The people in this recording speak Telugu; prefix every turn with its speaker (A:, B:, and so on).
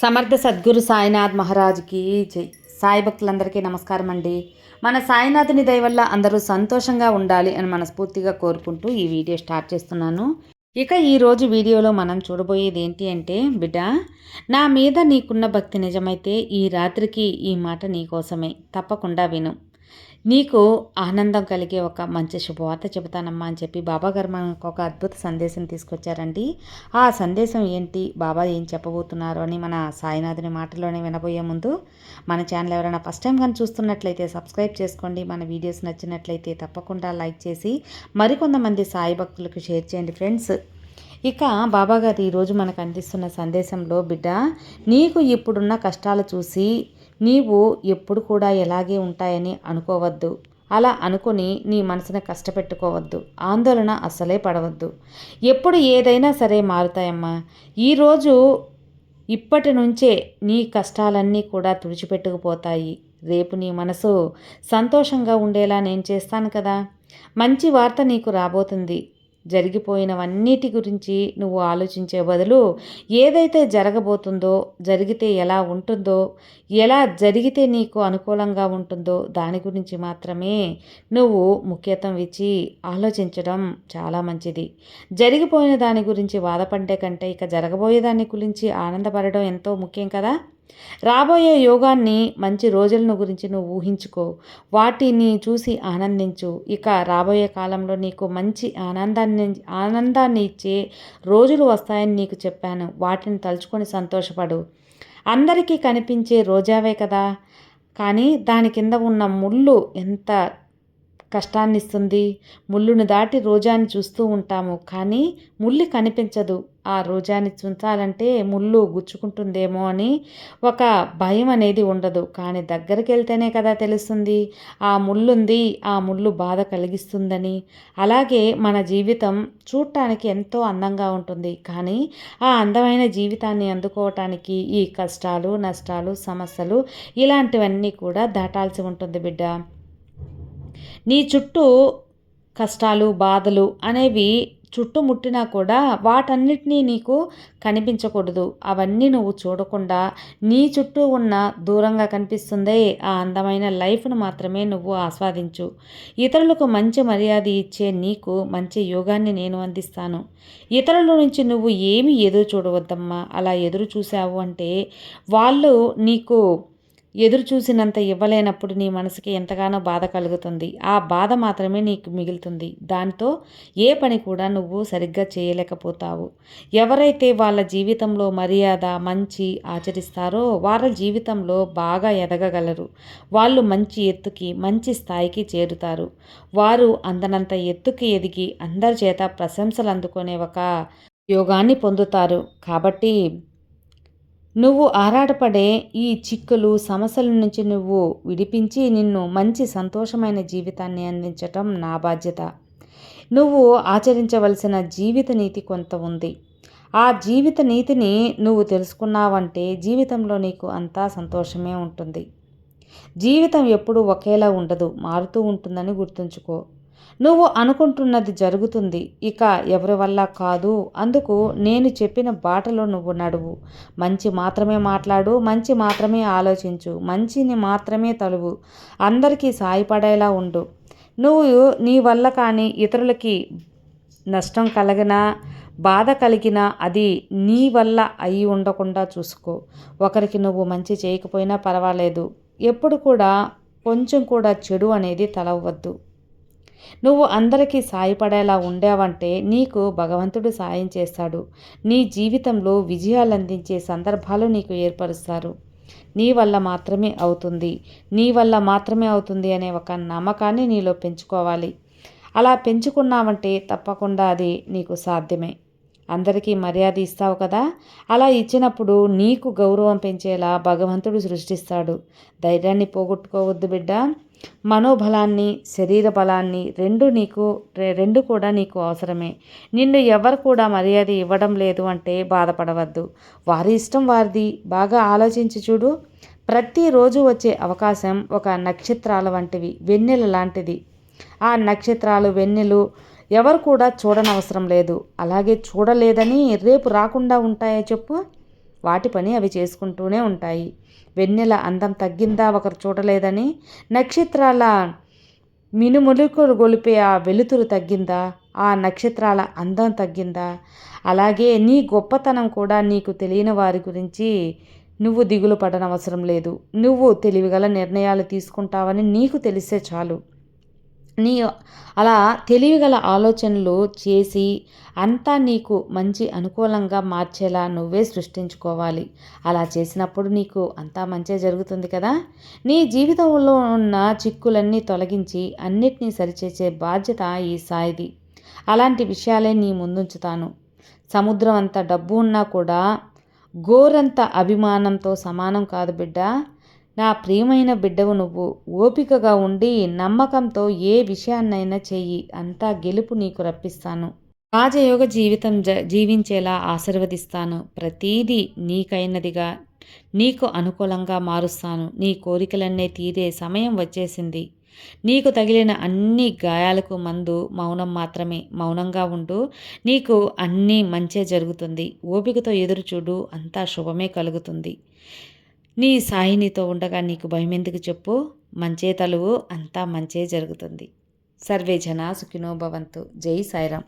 A: సమర్థ సద్గురు సాయినాథ్ మహారాజ్కి జై. సాయి భక్తులందరికీ నమస్కారం అండి. మన సాయినాథుని దయ వల్ల అందరూ సంతోషంగా ఉండాలి అని మనస్ఫూర్తిగా కోరుకుంటూ ఈ వీడియో స్టార్ట్ చేస్తున్నాను. ఇక ఈరోజు వీడియోలో మనం చూడబోయేది ఏంటి అంటే బిడ్డ నా మీద నీకున్న భక్తి నిజమైతే ఈ రాత్రికి ఈ మాట నీకోసమే తప్పకుండా విను. నీకు ఆనందం కలిగే ఒక మంచి శుభవార్త చెబుతానమ్మా అని చెప్పి బాబా గారు మనకు ఒక అద్భుత సందేశం తీసుకొచ్చారండి. ఆ సందేశం ఏంటి? బాబా ఏం చెప్పబోతున్నారు అని మన సాయినాథుని మాటలోనే వినబోయే ముందు మన ఛానల్ ఎవరైనా ఫస్ట్ టైం కానీ చూస్తున్నట్లయితే సబ్స్క్రైబ్ చేసుకోండి. మన వీడియోస్ నచ్చినట్లయితే తప్పకుండా లైక్ చేసి మరికొంతమంది సాయి భక్తులకు షేర్ చేయండి ఫ్రెండ్స్. ఇక బాబాగారు ఈరోజు మనకు అందిస్తున్న సందేశంలో బిడ్డ నీకు ఇప్పుడున్న కష్టాలు చూసి నీవు ఎప్పుడు కూడా ఎలాగే ఉంటాయని అనుకోవద్దు. అలా అనుకుని నీ మనసుని కష్టపెట్టుకోవద్దు. ఆందోళన అస్సలే పడవద్దు. ఎప్పుడు ఏదైనా సరే మారుతాయమ్మా. ఈరోజు ఇప్పటి నుంచే నీ కష్టాలన్నీ కూడా తుడిచిపెట్టుకుపోతాయి. రేపు నీ మనసు సంతోషంగా ఉండేలా నేను చేస్తాను కదా. మంచి వార్త నీకు రాబోతుంది. జరిగిపోయినవన్నిటి గురించి నువ్వు ఆలోచించే బదులు ఏదైతే జరగబోతుందో జరిగితే ఎలా ఉంటుందో ఎలా జరిగితే నీకు అనుకూలంగా ఉంటుందో దాని గురించి మాత్రమే నువ్వు ముఖ్యత్వం ఇచ్చి ఆలోచించడం చాలా మంచిది. జరిగిపోయిన దాని గురించి బాధపడే కంటే ఇక జరగబోయే దాని గురించి ఆనందపడడం ఎంతో ముఖ్యం కదా? రాబోయే యోగాన్ని మంచి రోజులను గురించి నువ్వు ఊహించుకో. వాటిని చూసి ఆనందించు. ఇక రాబోయే కాలంలో నీకు మంచి ఆనందాన్ని ఆనందాన్ని ఇచ్చే రోజులు వస్తాయని నీకు చెప్పాను. వాటిని తలుచుకొని సంతోషపడు. అందరికీ కనిపించే రోజావే కదా. కానీ దాని కింద ఉన్న ముళ్ళు ఎంత కష్టాన్ని ఇస్తుంది ముళ్ళును దాటి రోజాని చూస్తూ ఉంటాము. కానీ ముళ్ళు కనిపించదు. ఆ రోజాని చూంచాలంటే ముళ్ళు గుచ్చుకుంటుందేమో అని ఒక భయం అనేది ఉండదు. కానీ దగ్గరికి వెళ్తేనే కదా తెలుస్తుంది. ఆ ముళ్ళుంది. ఆ ముళ్ళు బాధ కలిగిస్తుందని. అలాగే మన జీవితం చూడటానికి ఎంతో అందంగా ఉంటుంది. కానీ ఆ అందమైన జీవితాన్ని అందుకోవటానికి ఈ కష్టాలు నష్టాలు సమస్యలు ఇలాంటివన్నీ కూడా దాటాల్సి ఉంటుంది బిడ్డ. నీ చుట్టూ కష్టాలు బాధలు అనేవి చుట్టుముట్టినా కూడా వాటన్నిటినీ నీకు కనిపించకూడదు. అవన్నీ నువ్వు చూడకుండా నీ చుట్టూ ఉన్న దూరంగా కనిపిస్తుందే ఆ అందమైన లైఫ్ను మాత్రమే నువ్వు ఆస్వాదించు. ఇతరులకు మంచి మర్యాద ఇచ్చే నీకు మంచి యోగాన్ని నేను అందిస్తాను. ఇతరుల నుంచి నువ్వు ఏమి ఎదురు చూడవద్దమ్మా. అలా ఎదురు చూసావు అంటే వాళ్ళు నీకు ఎదురు చూసినంత ఇవ్వలేనప్పుడు నీ మనసుకి ఎంతగానో బాధ కలుగుతుంది. ఆ బాధ మాత్రమే నీకు మిగులుతుంది. దాంతో ఏ పని కూడా నువ్వు సరిగ్గా చేయలేకపోతావు. ఎవరైతే వాళ్ళ జీవితంలో మర్యాద మంచి ఆచరిస్తారో వాళ్ళ జీవితంలో బాగా ఎదగగలరు. వాళ్ళు మంచి ఎత్తుకి మంచి స్థాయికి చేరుతారు. వారు అందనంత ఎత్తుకి ఎదిగి అందరి చేత ప్రశంసలు అందుకునే ఒక యోగాన్ని పొందుతారు. కాబట్టి నువ్వు ఆరాటపడే ఈ చిక్కులు సమస్యల నుంచి నువ్వు విడిపించి నిన్ను మంచి సంతోషమైన జీవితాన్ని అందించటం నా బాధ్యత. నువ్వు ఆచరించవలసిన జీవిత నీతి కొంత ఉంది. ఆ జీవిత నీతిని నువ్వు తెలుసుకున్నావంటే జీవితంలో నీకు అంతా సంతోషమే ఉంటుంది. జీవితం ఎప్పుడూ ఒకేలా ఉండదు మారుతూ ఉంటుందని గుర్తుంచుకో. నువ్వు అనుకుంటున్నది జరుగుతుంది. ఇక ఎవరి వల్ల కాదు. అందుకు నేను చెప్పిన బాటలో నువ్వు నడువు. మంచి మాత్రమే మాట్లాడు మంచి మాత్రమే ఆలోచించు మంచిని మాత్రమే తలువు. అందరికీ సాయపడేలా ఉండు. నువ్వు నీ వల్ల కానీ ఇతరులకి నష్టం కలిగినా బాధ కలిగినా అది నీ వల్ల అయి ఉండకుండా చూసుకో. ఒకరికి నువ్వు మంచి చేయకపోయినా పర్వాలేదు. ఎప్పుడు కూడా కొంచెం కూడా చెడు అనేది తలవద్దు నువ్వు అందరికీ సాయపడేలా ఉండావంటే నీకు భగవంతుడు సాయం చేస్తాడు. నీ జీవితంలో విజయాలు అందించే సందర్భాలు నీకు ఏర్పరుస్తారు. నీ వల్ల మాత్రమే అవుతుంది. నీ వల్ల మాత్రమే అవుతుంది అనే ఒక నమ్మకాన్ని నీలో పెంచుకోవాలి. అలా పెంచుకున్నావంటే తప్పకుండా అది నీకు సాధ్యమే. అందరికీ మర్యాద ఇస్తావు కదా? అలా ఇచ్చినప్పుడు నీకు గౌరవం పెంచేలా భగవంతుడు సృష్టిస్తాడు. ధైర్యాన్ని పోగొట్టుకోవద్దు బిడ్డ. మనోబలాన్ని శరీర బలాన్ని రెండు నీకు రెండు కూడా నీకు అవసరమే. నిన్ను ఎవరు కూడా మర్యాద ఇవ్వడం లేదు అంటే బాధపడవద్దు. వారి ఇష్టం వారిది. బాగా ఆలోచించి చూడు. ప్రతిరోజు వచ్చే అవకాశం ఒక నక్షత్రాల వంటివి వెన్నెల లాంటిది. ఆ నక్షత్రాలు వెన్నెలు ఎవరు కూడా చూడనవసరం లేదు. అలాగే చూడలేదని రేపు రాకుండా ఉంటాయో చెప్పు? వాటి పని అవి చేసుకుంటూనే ఉంటాయి. వెన్నెల అందం తగ్గిందా? ఒకరు చూడలేదని. నక్షత్రాల మినుములుకులు గొలిపే ఆ వెలుతురు తగ్గిందా? ఆ నక్షత్రాల అందం తగ్గిందా? అలాగే నీ గొప్పతనం కూడా నీకు తెలియని వారి గురించి నువ్వు దిగులు పడనవసరం లేదు. నువ్వు తెలివిగల నిర్ణయాలు తీసుకుంటావని నీకు తెలిస్తే చాలు. నీ అలా తెలివిగల ఆలోచనలు చేసి అంతా నీకు మంచి అనుకూలంగా మార్చేలా నువ్వే సృష్టించుకోవాలి. అలా చేసినప్పుడు నీకు అంతా మంచే జరుగుతుంది కదా? నీ జీవితంలో ఉన్న చిక్కులన్నీ తొలగించి అన్నిటినీ సరిచేసే బాధ్యత ఈ సాయిది. అలాంటి విషయాలే నీ ముందుంచుతాను. సముద్రం అంత డబ్బు ఉన్నా కూడా గోరంత అభిమానంతో సమానం కాదు బిడ్డ. నా ప్రియమైన బిడ్డవు నువ్వు ఓపికగా ఉండి నమ్మకంతో ఏ విషయాన్నైనా చెయ్యి. అంతా గెలుపు నీకు రప్పిస్తాను. రాజయోగ జీవితం జ జీవించేలా ఆశీర్వదిస్తాను. ప్రతీదీ నీకైనదిగా నీకు అనుకూలంగా మారుస్తాను. నీ కోరికలన్నీ తీరే సమయం వచ్చేసింది. నీకు తగిలిన అన్ని గాయాలకు మందు మౌనం మాత్రమే. మౌనంగా ఉండు. నీకు అన్నీ మంచే జరుగుతుంది. ఓపికతో ఎదురు చూడు అంతా శుభమే కలుగుతుంది. నీ సాయి నీతో ఉండగా నీకు భయం ఎందుకు చెప్పు? మంచే తలువు అంతా మంచే జరుగుతుంది. సర్వే జనా సుఖినో భవంతు. జై సాయిరామ్.